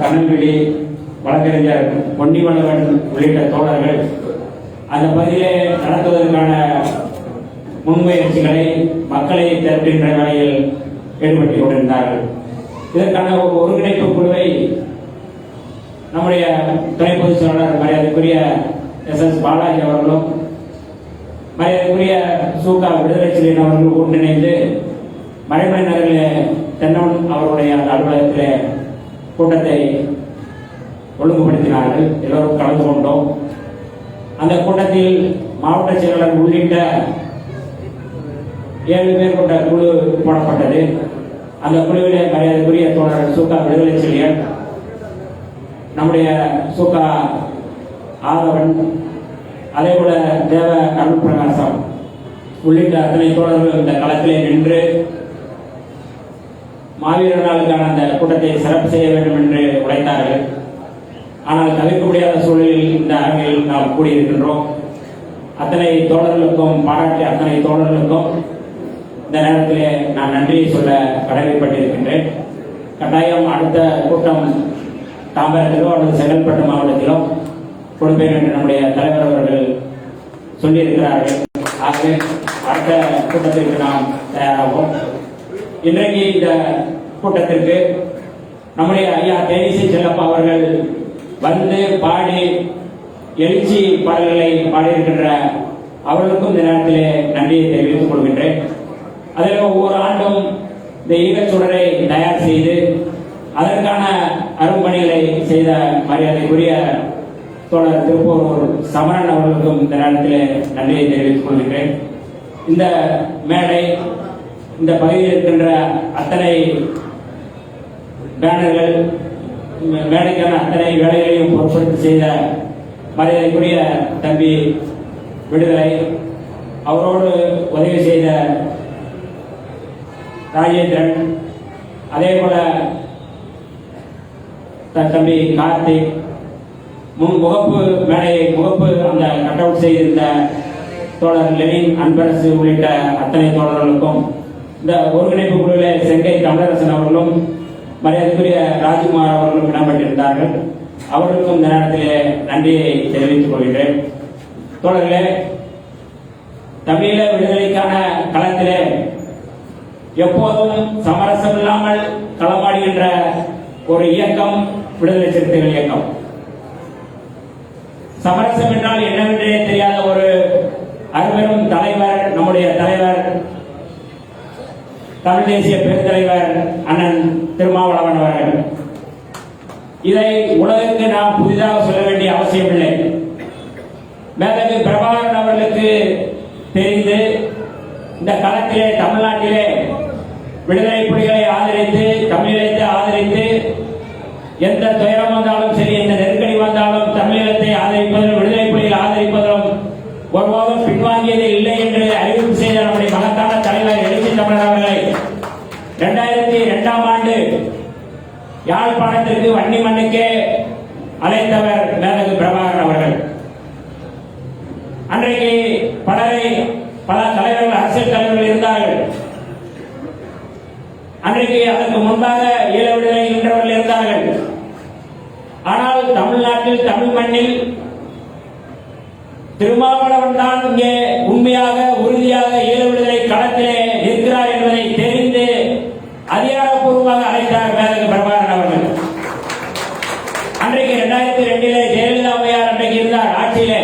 கண்ணன்வெளி வழக்கறிஞர் பொன்னிவளவன் உள்ளிட்ட தோழர்கள். அந்த பதிலே நடத்துவதற்கான முன்முயற்சிகளை மக்களை திரட்டுகின்ற வேலையில் ஈடுபட்டுக் கொண்டிருந்தார்கள் இதற்கான ஒரு ஒருங்கிணைப்பு குழுவை நம்முடைய துணை பொதுச் செயலாளர் மரியாதைக்குரிய எஸ் எஸ் பாலாஜி அவர்களும் மரியாதைக்குரிய சூகா விடுதலை சிலையின் அவர்களும் ஒன்றிணைந்து மழைமலை நகரில் தென்னவன் அவருடைய அந்த கூட்டத்தை ஒழுங்குபடுத்தினார்கள். எல்லோரும் கலந்து கொண்டோம். அந்த கூட்டத்தில் மாவட்ட செயலாளர் உள்ளிட்ட ஏழு பேர் கொண்ட குழு போடப்பட்டது. அந்த குழுவிலே மரியாதைக்குரிய தோழர் சுகா விடுதலை செழியன் நம்முடைய சுகா ஆதவன் அதே போல தேவ அருள் பிரகாசம் உள்ளிட்ட அத்தனை தோழர்கள் இந்த களத்திலே நின்று மாவீரர் நாளுக்கான அந்த கூட்டத்தை சிறப்பு செய்ய வேண்டும் என்று உழைத்தார்கள். ஆனால் தவிர்க்க முடியாத சூழலில் இந்த அரங்கில் நாம் கூடியிருக்கின்றோம். அத்தனை தோழர்களுக்கும் பாராட்டிய அத்தனை தோழர்களுக்கும் இந்த நேரத்திலே நான் நன்றியை சொல்ல கடமைப்பட்டிருக்கின்றேன் கட்டாயம் அடுத்த கூட்டம் தாம்பரத்திலோ அல்லது செங்கல்பட்டு மாவட்டத்திலோ கொடுப்பேன் என்று நம்முடைய தலைவர் அவர்கள் சொல்லியிருக்கிறார்கள். ஆகவே அடுத்த கூட்டத்திற்கு நாம் தயாராகும் இன்றைக்கு இந்த கூட்டத்திற்கு நம்முடைய ஐயா தேனிசை செல்லப்பா அவர்கள் வந்து பாடி எழுச்சி பாடல்களை பாடியிருக்கின்ற அவர்களுக்கும் இந்த நேரத்திலே நன்றியை தெரிவித்துக் கொள்கின்றேன். அதில் ஒவ்வொரு ஆண்டும் இந்த ஈகச்சுடரை தயார் செய்து அதற்கான அரும்பணிகளை செய்த மரியாதைக்குரிய தோழர் திருப்பூர் சமரன் அவர்களுக்கும் இந்த நேரத்தில் நன்றியை தெரிவித்துக் கொள்கின்றேன். இந்த மேடை இந்த பகுதியில் இருக்கின்ற அத்தனை பேனர்கள் வேலைக்கான மேடைக்கான அத்தனை வேலைகளையும் பொருட்படுத்தி செய்த மரியாதைக்குரிய தம்பி விடுதலை அவரோடு உதவி செய்த ராஜேந்திரன் அதே போல த- தம்பி கார்த்திக் முன் முகப்பு மேடையை முகப்பு அந்த கட் அவுட் செய்திருந்த தோழர் லெனின் அன்பரசு உள்ளிட்ட அத்தனை தோழர்களுக்கும் இந்த ஒருங்கிணைப்பு குழுவில் செங்கை தமிழரசன் அவர்களும் மரியாதைக்குரிய ராஜ்குமார் அவர்களும் இடம்பெற்றிருந்தார்கள். அவர்களுக்கும் இந்த நேரத்திலே நன்றியை தெரிவித்துக் கொள்கிறேன். தோழர்களே தமிழீழ விடுதலைக்கான களத்திலே எப்போதும் சமரசம் இல்லாமல் களமாடுகின்ற ஒரு இயக்கம் விடுதலை சிறுத்தைகள் இயக்கம். சமரசம் என்றால் என்னவென்றே தெரியாத ஒரு அருவரும் தலைவர் நம்முடைய தலைவர் தமிழ் தேசிய பெருந்தலைவர் அண்ணன் திருமாவளவன் அவர்கள் இதை உலகுக்கு நாம் புதிதாக சொல்ல வேண்டிய அவசியமில்லை. மேதகு பிரபாகரன் அவர்களுக்கு தெரிந்து இந்த களத்திலே தமிழ்நாட்டிலே விடுதலை புலிகளை ஆதரித்து தமிழீழத்தை ஆதரித்து எந்த துயரம் வந்தாலும் சரி எந்த நெருக்கடி வந்தாலும் தமிழீழத்தை ஆதரிப்பதிலும் விடுதலை புலிகளை ஆதரிப்பதிலும் ஒருபோதும் பின்வாங்கியது இல்லை என்று அறிவிப்பு செய்த நம்முடைய மகத்தான தலைவர் எழுச்சி தமிழர் அவர்களை இரண்டாயிரத்தி இரண்டாம் ஆண்டு யாழ்ப்பாணத்திற்கு வன்னி மண்ணுக்கே அழைத்தவர் மேலகு பிரபாகரன் அவர்கள் அன்றைக்கு பலரை பல தலைவர்கள் அரசியல் தலைவர்கள் இருந்தார்கள் அன்றைக்கு அதற்கு முன்பாக ஈழ விடுதலை நின்றவர்கள் இருந்தார்கள் ஆனால் தமிழ்நாட்டில் தமிழ் மண்ணில் திருமாவளவன் தான் இங்கே உண்மையாக உறுதியாக ஏழு விடுதலை களத்திலே நிற்கிறார் என்பதை தெரிந்து அதிகாரப்பூர்வமாக அழைத்தார் மேலகு பிரபாகரன் அவர்கள். அன்றைக்கு இரண்டாயிரத்தி ரெண்டிலே ஜெயலலிதா அம்மையார் அன்றைக்கு இருந்தார் ஆட்சியிலே.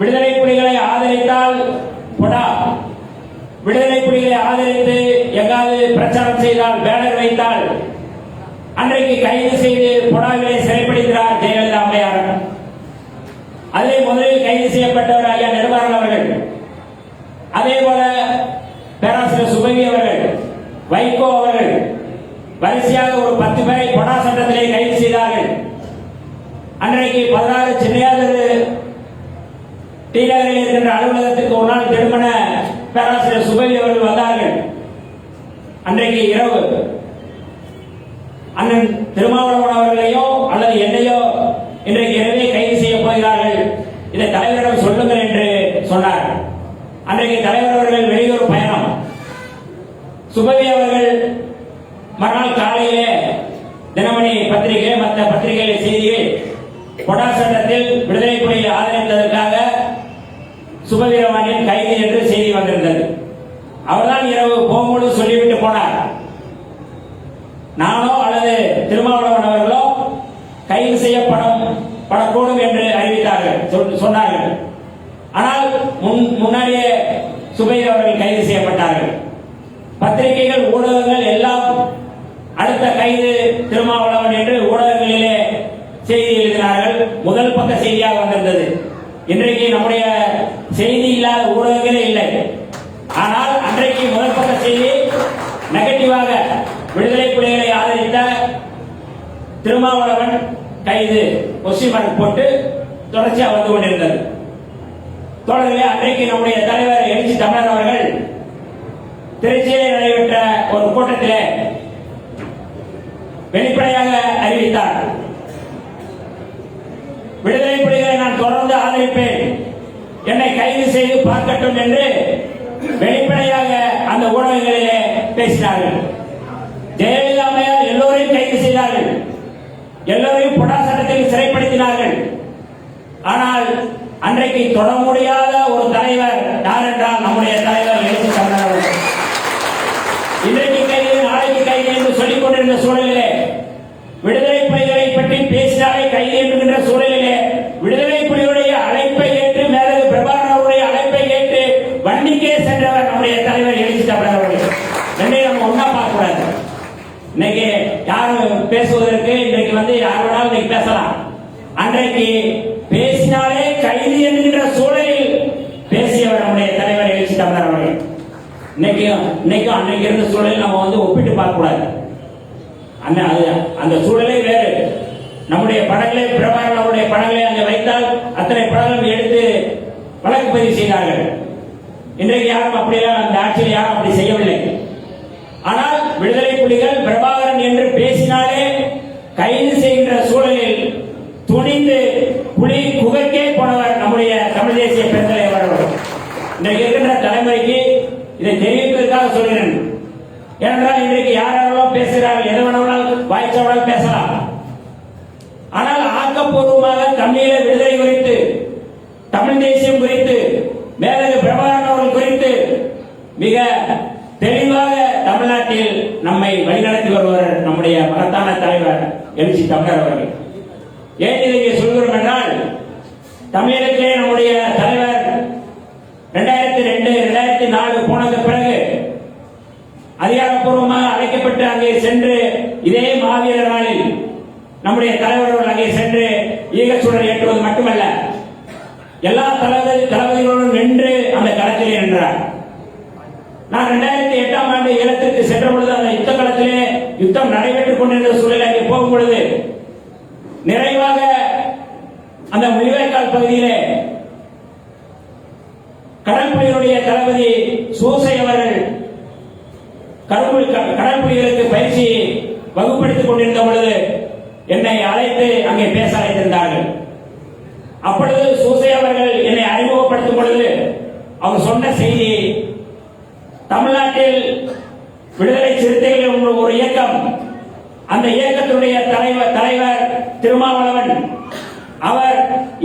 விடுதலை புலிகளை ஆதரித்தால் பொடா. விடுதலை புலிகளை ஆதரித்து எங்காவது பிரச்சாரம் செய்தால் பேனர் வைத்தால் அன்றைக்கு கைது செய்து பொடாவிலே சிறைப்படுகிறார் ஜெயலலிதா அம்மையார் அதிலே முதலில் கைது செய்யப்பட்டவர் ஐயா நெடுமாறன் அவர்கள் அதே போல பேராசிரியர் சுபவி அவர்கள் வைகோ அவர்கள் வரிசையாக ஒரு பத்து பேரை பொடா சட்டத்திலே கைது செய்தார்கள் அன்றைக்கு பதினாறு சின்னையாதர் டி நகரில் இருக்கின்ற அலுவலகத்திற்கு ஒரு நாள் திருமண பேராசிரியர் சுபவி அவர்கள் வந்தார்கள் அன்றைக்கு இரவு அண்ணன் திருமாவளவன் அவர்களையோ அல்லது என்னையோ இன்றைக்கு இரவே கைது செய்ய போகிறார்கள். இதை தலைவரிடம் சொல்லுங்கள் என்று சொன்னார். அன்றைக்கு தலைவர் அவர்கள் வெளியூர் பயணம். சுபவி அவர்கள் மறுநாள் காலையிலே தினமணி பத்திரிகை மற்ற பத்திரிகை செய்தியில் கொடா சட்டத்தில் விடுதலை புலியை ஆதரித்ததற்காக சுபவீரவாணியின் கைது என்று செய்தி வந்திருந்தது. அவர்தான் இரவு போகும்போது சொல்லி நானோ அல்லது திருமாவளவன் அவர்களோ கைது செய்யப்படும் படக்கூடும் என்று அறிவித்தார்கள். சொல்- சொன்னார்கள். ஆனால் முன் முன்னாடியே சுபைர் அவர்கள் கைது செய்யப்பட்டார்கள். பத்திரிகைகள் ஊடகங்கள் எல்லாம் அடுத்த கைது திருமாவளவன் என்று ஊடகங்களிலே செய்தி எழுதினார்கள். முதல் பக்க செய்தியாக வந்திருந்தது. இன்றைக்கு நம்முடைய செய்தி இல்லாத ஊடகங்களே இல்லை. ஆனால் அன்றைக்கு முதல் பக்க செய்தி விடுதலை புலிகளை ஆதரித்த திருமாவளவன் கைது கொஸ்டின் மார்க் போட்டு தொடர்ச்சியாக வந்து கொண்டிருந்தது தொடர்பிலே அன்றைக்கு நம்முடைய தலைவர் எழுச்சி தமிழர் அவர்கள் திருச்சியில் நடைபெற்ற ஒரு கூட்டத்திலே வெளிப்படையாக அறிவித்தார். விடுதலை புலிகளை நான் தொடர்ந்து ஆதரிப்பேன். என்னை கைது செய்து பார்க்கட்டும் என்று வெளிப்படையாக அந்த ஊடகங்களிலே பேசினார்கள். ஜெயலலிதாமையார் எல்லோரையும் கைது செய்தார்கள். எல்லோரையும் பொடா சட்டத்தில் சிறைப்படுத்தினார்கள். ஆனால் அன்றைக்கு தொட முடியாத ஒரு தலைவர் யார் என்றால் நம்முடைய தலைவர் எழுச்சி இன்றைக்கு கைது நாளைக்கு கைது என்று சொல்லிக் கொண்டிருந்த சூழல் விடுதலை புலிகளை பற்றி பேசினாலே கைது என்கின்ற சூழலிலே விடுதலை புலிகளுடைய அழைப்பை ஏற்று மேலது பிரபாகரன் அவருடைய அழைப்பை ஏற்று வண்டிக்கே சென்றவர் நம்முடைய தலைவர் எழுச்சி தமிழர் அவர்கள் ரெண்டையும் நம்ம ஒன்னா பார்க்க கூடாது இன்னைக்கு யாரும் பேசுவதற்கு இன்னைக்கு வந்து யார் வேணாலும் இன்னைக்கு பேசலாம் அன்றைக்கு பேசினாலே கைது என்கின்ற சூழலில் பேசியவர் நம்முடைய தலைவர் எழுச்சி தமிழர் அவர்கள். இன்னைக்கும் இன்னைக்கும் அன்னைக்கு இருந்த சூழலில் நம்ம வந்து ஒப்பிட்டு பார்க்க கூடாது அது- அந்த சூழலே வேறு. நம்முடைய படங்களை பிரபாகர் அவருடைய படங்களை அங்கே வைத்தால் அத்தனை படங்களும் எடுத்து வழக்கு பதிவு செய்தார்கள். இன்றைக்கு யாரும் அப்படியெல்லாம் அந்த ஆட்சியில் யாரும் அப்படி செய்யவில்லை. ஆனால் விடுதலை புலிகள் பிரபாகரன் என்று பேசினாலே கைது செய்கின்ற சூழலில் துணிந்து புலி குகைக்கே போனவர் நம்முடைய தமிழ் தேசிய பெருந்தலைவர் அவர்கள் இன்றைக்கு இருக்கின்ற தலைமுறைக்கு இதை தெரிவிப்பதற்காக சொல்கிறேன் ஏனென்றால் இன்றைக்கு யார் யாரெல்லாம் பேசுகிறார்கள் எது வேணாலும் வாய்ச்சவனால் பேசலாம் ஆனால் ஆக்கப்பூர்வமாக தமிழீழ விடுதலை குறித்து தமிழ் தேசியம் குறித்து மேலது பிரபாகரன் அவர்கள் குறித்து மிக தெளிவாக தமிழ்நாட்டில் நம்மை வழிநடத்தி வருவர் நம்முடைய மகத்தான தலைவர் எழுச்சி தமிழர் அவர்கள். ஏன் இதை சொல்கிறோம் என்றால் தமிழகத்திலே நம்முடைய தலைவர் இரண்டாயிரத்தி ரெண்டு ரெண்டாயிரத்தி நாலு போனதுக்கு பிறகு அதிகாரப்பூர்வமாக அழைக்கப்பட்டு அங்கே சென்று இதே மாவீரர் நாளில் நம்முடைய தலைவர்கள் அங்கே சென்று ஈகச்சுடர் ஏற்றுவது மட்டுமல்ல எல்லா தளபதி தளபதிகளோடும் நின்று அந்த களத்திலே நின்றார். நான் ரெண்டாயிரத்தி எட்டாம் ஆண்டு ஈழத்திற்கு சென்ற பொழுது அந்த யுத்த காலத்திலே யுத்தம் நடைபெற்றுக் கொண்டிருந்த சூழலில் அங்கே போகும் பொழுது நிறைவாக அந்த முழுவேக்கால் பகுதியிலே கடற்படையினுடைய தளபதி சூசை அவர்கள் கடற்புலி கடல் பயிற்சி வகுப்படுத்திக் கொண்டிருந்த பொழுது என்னை அழைத்து அங்கே பேச அழைத்திருந்தார்கள். அப்பொழுது சூசை அவர்கள் என்னை அறிமுகப்படுத்தும் பொழுது அவர் சொன்ன செய்தி தமிழ்நாட்டில் விடுதலை சிறுத்தைகள் ஒரு இயக்கம் அந்த இயக்கத்துடைய தலைவர் தலைவர் திருமாவளவன் அவர்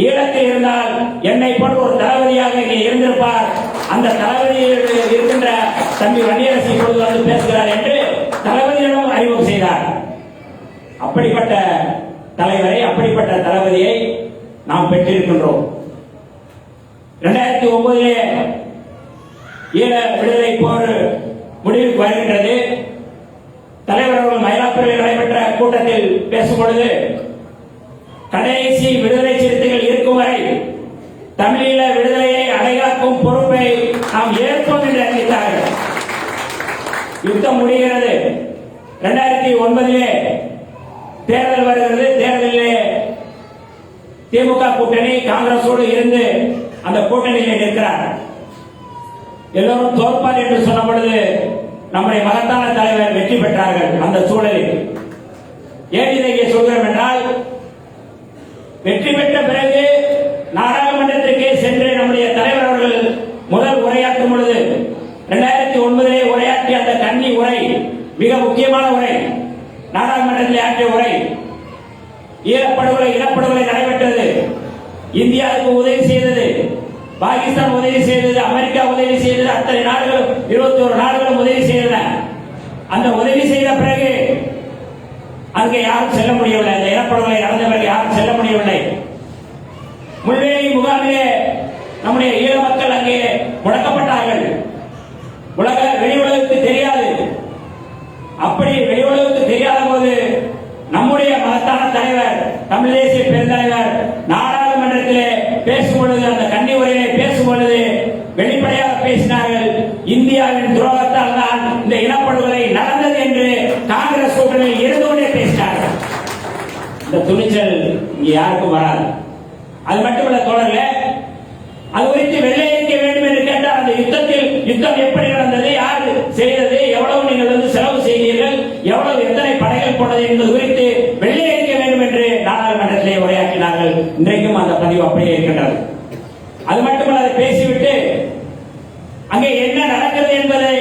ஈழத்தில் இருந்தால் என்னை போன்ற ஒரு தளபதியாக இங்கே இருந்திருப்பார். அந்த தளபதியில் இருக்கின்ற தம்பி வண்டியரசி இப்பொழுது வந்து பேசுகிறார் என்று தளபதியிடம் அறிமுகம் செய்தார். அப்படிப்பட்ட தலைவரை அப்படிப்பட்ட தளபதியை நாம் பெற்றிருக்கின்றோம். இரண்டாயிரத்தி ஒன்பதிலே ஈழ விடுதலை போர் முடிவுக்கு வருகின்றது. தலைவர் அவர்கள் மயிலாப்பூரில் நடைபெற்ற கூட்டத்தில் பேசும் பொழுது கடைசி விடுதலை சிறுத்தைகள் இருக்கும் வரை தமிழீழ விடுதலையை அடைகாக்கும் பொறுப்பை நாம் ஏற்போம் என்று அறிவித்தார்கள். யுத்தம் முடிகிறது. இரண்டாயிரத்தி ஒன்பதிலே தேர்தல் வருகிறது. தேர்தலிலே திமுக கூட்டணி காங்கிரஸோடு இருந்து அந்த கூட்டணியில் நிற்கிறார்கள். எல்லோரும் தோற்பார் என்று சொன்ன பொழுது நம்முடைய மகத்தான தலைவர் வெற்றி பெற்றார்கள் அந்த சூழலில். ஏன் இதை சொல்கிறோம் என்றால் வெற்றி பெற்ற பிறகு நாடாளுமன்றத்திற்கே சென்று நம்முடைய தலைவர் அவர்கள் முதல் உரையாற்றும் பொழுது இரண்டாயிரத்தி ஒன்பதிலே உரையாற்றிய அந்த தண்ணி உரை மிக முக்கியமான உரை நாடாளுமன்றத்தில் ஆற்றிய உரை ஈழப்படுகொலை இனப்படுகொலை நடைபெற்றது. இந்தியாவுக்கு உதவி செய்தது பாகிஸ்தான் உதவி செய்தது அமெரிக்கா உதவி செய்தது அத்தனை நாடுகளும் இருபத்தி ஒரு நாடுகளும் உதவி செய்தன. அந்த உதவி செய்த பிறகு அங்கே யாரும் செல்ல முடியவில்லை. அந்த இனப்படுகொலை நடந்த பிறகு யாரும் செல்ல முடியவில்லை. முள்வேலி முகாமிலே நம்முடைய ஈழ மக்கள் அங்கே முடக்கப்பட்டார்கள் உலக வெளி உலகத்துக்கு தெரியாது அப்படி வெளி உலகத்துக்கு தெரியாத போது நம்முடைய மகத்தான தலைவர் தமிழ் தேசிய பெருந்தலைவர் நாடாளுமன்றத்திலே பேசும் பொழுது அந்த கன்னி உரையிலே பேசும் பொழுது வெளிப்படையாக பேசினார்கள் இந்தியாவின் துரோகத்தால் தான் இந்த இனப்படுகொலை நடந்தது என்று காங்கிரஸ் கூட்டணியில் இருந்தோடே கொண்டே பேசினார்கள் இந்த துணிச்சல் இங்க யாருக்கும் வராது. அது மட்டுமல்ல தொடரல அது குறித்து வெள்ளையடிக்க வேண்டும் என்று கேட்டால் அந்த யுத்தத்தில் யுத்தம் எப்படி நடந்தது யார் செய்தது எவ்வளவு நீங்கள் வந்து செலவு செய்தீர்கள் எவ்வளவு எத்தனை படைகள் போனது என்பது குறித்து வெள்ளையடிக்க வேண்டும் என்று நாடாளுமன்றத்திலே உரையாற்றினார்கள். இன்றைக்கும் அந்த பதிவு அப்படியே இருக்கின்றது. அது மட்டுமல்ல அதை பேசிவிட்டு அங்கே என்ன நடக்கிறது என்பதை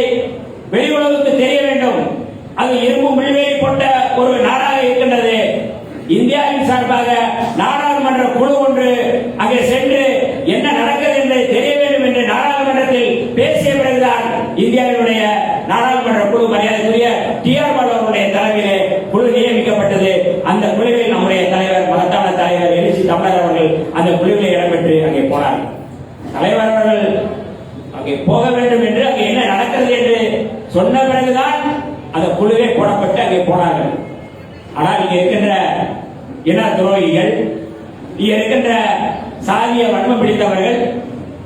வெளி உலகுக்கு தெரிய வேண்டும். அது இரும்பு முள்வேலி கொண்ட ஒரு நாடாக இருக்கின்றது. இந்தியாவின் சார்பாக நாடாளுமன்ற குழு ஒன்று அங்கே சென்று என்ன நடக்கிறது என்பதை தெரிய வேண்டும் என்று நாடாளுமன்றத்தில் பேசிய பிறகுதான் இந்தியாவினுடைய நாடாளுமன்ற குழு மரியாதைக்குரிய டி ஆர் பாலு அவருடைய தலைமையிலே குழு நியமிக்கப்பட்டது. அந்த குழுவில் நம்முடைய தலைவர் மகத்தான தலைவர் எழுச்சி தமிழர் அவர்கள் அந்த குழுவிலே இடம்பெற்று அங்கே போனார்கள் தலைவர் அவர்கள் அங்கே போக வேண்டும் என்று அங்கே என்ன நடக்கிறது என்று சொன்ன பிறகுதான் அந்த குழுவே போடப்பட்டு அங்கே போனார்கள். ஆனால் இங்கே இருக்கின்ற இன துரோகிகள் இங்கே இருக்கின்ற சாதிய வன்மம் பிடித்தவர்கள்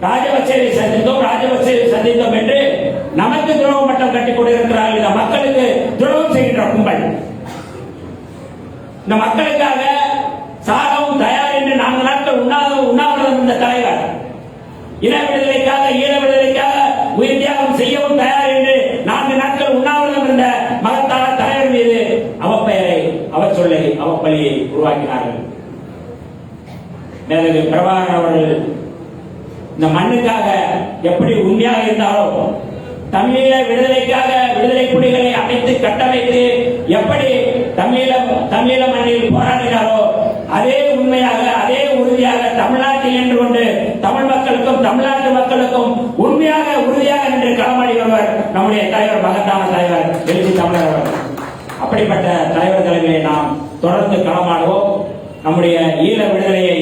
ராஜபக்சேவை சந்தித்தோம் ராஜபக்சேவை சந்தித்தோம் என்று நமக்கு துரோகம் மட்டம் கட்டிக் கொண்டிருக்கிறார்கள். இந்த மக்களுக்கு துரோகம் செய்கின்ற கும்பல். இந்த மக்களுக்காக சாகவும் தயார் என்று நான்கு நாட்கள் உண்ணாத உண்ணாவிரதம் இந்த தலைவர். இன விடுதலைக்காக ஈழ விடுதலைக்காக உயிர் தியாகம் செய்யவும் தயார் என்று நான்கு நாட்கள் உண்ணாவிரதம் இருந்த மகத்தான தலைவர் மீது அவப்பெயரை அவர் சொல்லை அவப்பள்ளியை உருவாக்கினார்கள். மேலது பிரபாகரன் அவர்கள் இந்த மண்ணுக்காக எப்படி உண்மையாக இருந்தாலோ தமிழீழ விடுதலைக்காக விடுதலை புலிகளை அமைத்து கட்டமைத்து எப்படி தமிழம் தமிழ மண்ணில் போராடினாரோ அதே உண்மையாக அதே உறுதியாக தமிழ்நாட்டில் நின்று கொண்டு தமிழ் மக்களுக்கும் தமிழ்நாட்டு மக்களுக்கும் உண்மையாக உறுதியாக நின்று களமாடி வருவர் நம்முடைய தலைவர் மகத்தான தலைவர் எழுதி தமிழர் அப்படிப்பட்ட தலைவர் தலைமையை நாம் தொடர்ந்து களமாடுவோம். நம்முடைய ஈழ விடுதலையை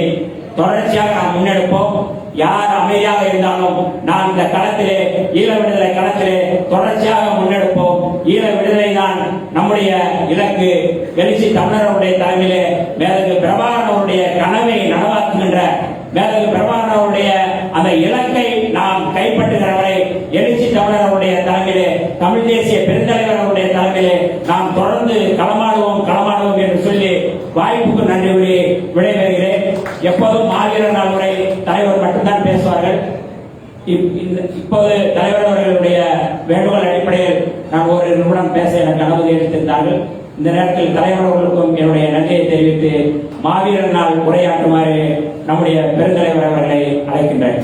தொடர்ச்சியாக நாம் முன்னெடுப்போம். யார் அமைதியாக இருந்தாலும் நான் இந்த களத்திலே ஈழ விடுதலை களத்திலே தொடர்ச்சியாக முன்னெடுப்போம். ஈழ விடுதலை தான் நம்முடைய இலக்கு. எழுச்சி தமிழர்களுடைய தலைமையிலே மேலகு பிரபாகரனுடைய கனவை நனவாக்குகின்ற மேலகு பிரபாகரனுடைய அந்த இலக்கை நாம் கைப்பற்றுகிறவரை எழுச்சி தமிழர் தலைமையிலே தமிழ் தேசிய பெருந்தலைவர் தலைமையிலே நாம் தொடர்ந்து களமாடுவோம் களமாடுவோம் என்று சொல்லி வாய்ப்புக்கு நன்றி கூறி விடைபெறுகிறேன். எப்போதும் மாவீரர் நாள் உரை தலைவர் மட்டும்தான் பேசுவார்கள் இப்- இந்த- இப்போது தலைவர் அவர்களுடைய வேண்டுகோள் அடிப்படையில் நான் ஒரு நிமிடம் பேச எனக்கு அனுமதி அளித்திருந்தார்கள். இந்த நேரத்தில் தலைவர் அவர்களுக்கும் என்னுடைய நன்றியை தெரிவித்து மாவீரர் நாள் உரையாற்றுமாறு நம்முடைய பெருந்தலைவர் அவர்களை அழைக்கின்றேன்.